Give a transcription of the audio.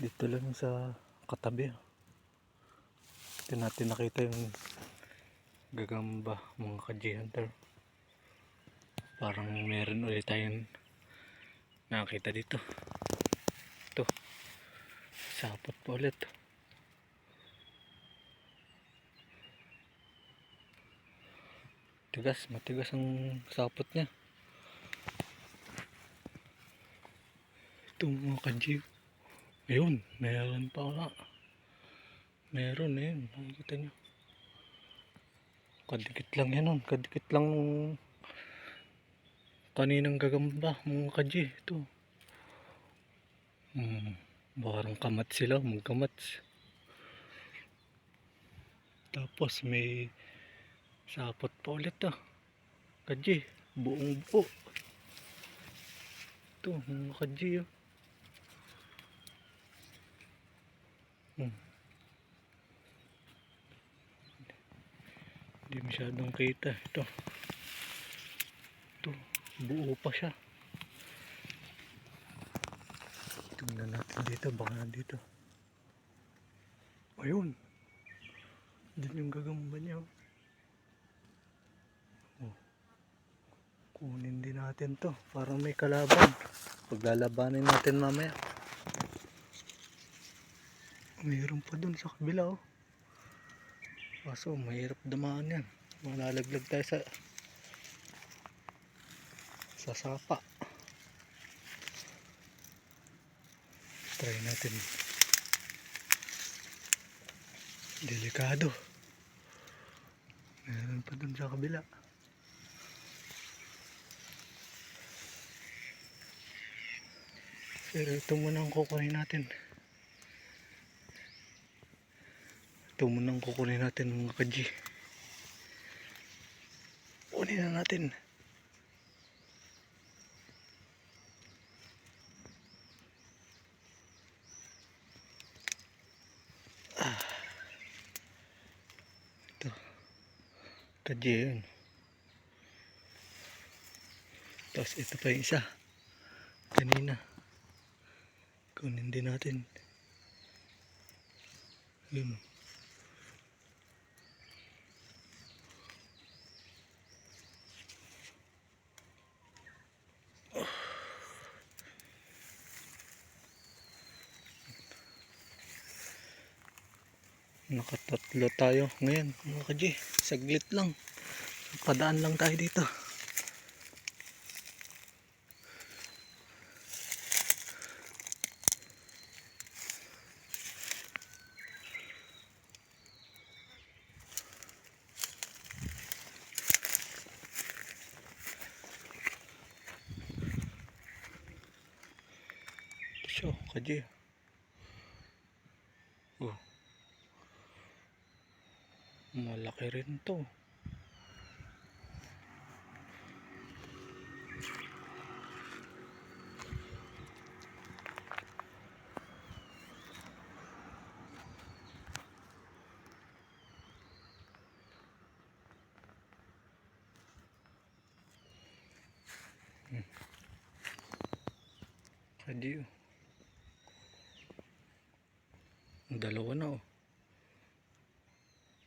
Dito lang sa katabi. ah. Dito natin nakita yung gagamba mga ka-G-Hunter. Parang meron ulit tayong nakita dito. Ito. Sapot pa ulit. Tigas, matigas ang sapot niya. Ito mga ka-G. Ayun, meron pa nga. Meron eh, makikita nyo. Kadikit lang yan, kadikit lang nung kaninang gagamba, mga kaji. Ito. Hmm, parang kamat sila, magkamat. Tapos may sapot pa ulit ah. Kaji, buong buo. Ito, mga kaji oh. Hmm. Hindi masyadong kita. Ito. Ito. Buo pa siya. Tingnan natin dito. Baka nandito. Ayun. Diyan yung gagamba niya. oh. Oh. Kunin din natin to. Parang may kalaban. Paglalabanin natin mamaya. Mayroon pa dun sa kabila oh. Kaso mahirap dumaan yan. Malalaglag tayo sa sa sapa. Try natin. Delikado. Meron pa dun sa kabila. Pero ito muna ang kukunin natin. Ito muna ang kukunin natin mga kaji. Kunin na natin. Ah. Ito. Kaji yun. Tapos ito pa yung isa. Kanina. Kunin din natin. Yun. Nakatatlo tayo ngayon mga kaji. Saglit lang. Padaan lang tayo dito. Siya, kaji. Oh malaki rin to hmm. Kadiyo. Oh. Dalawa na oh.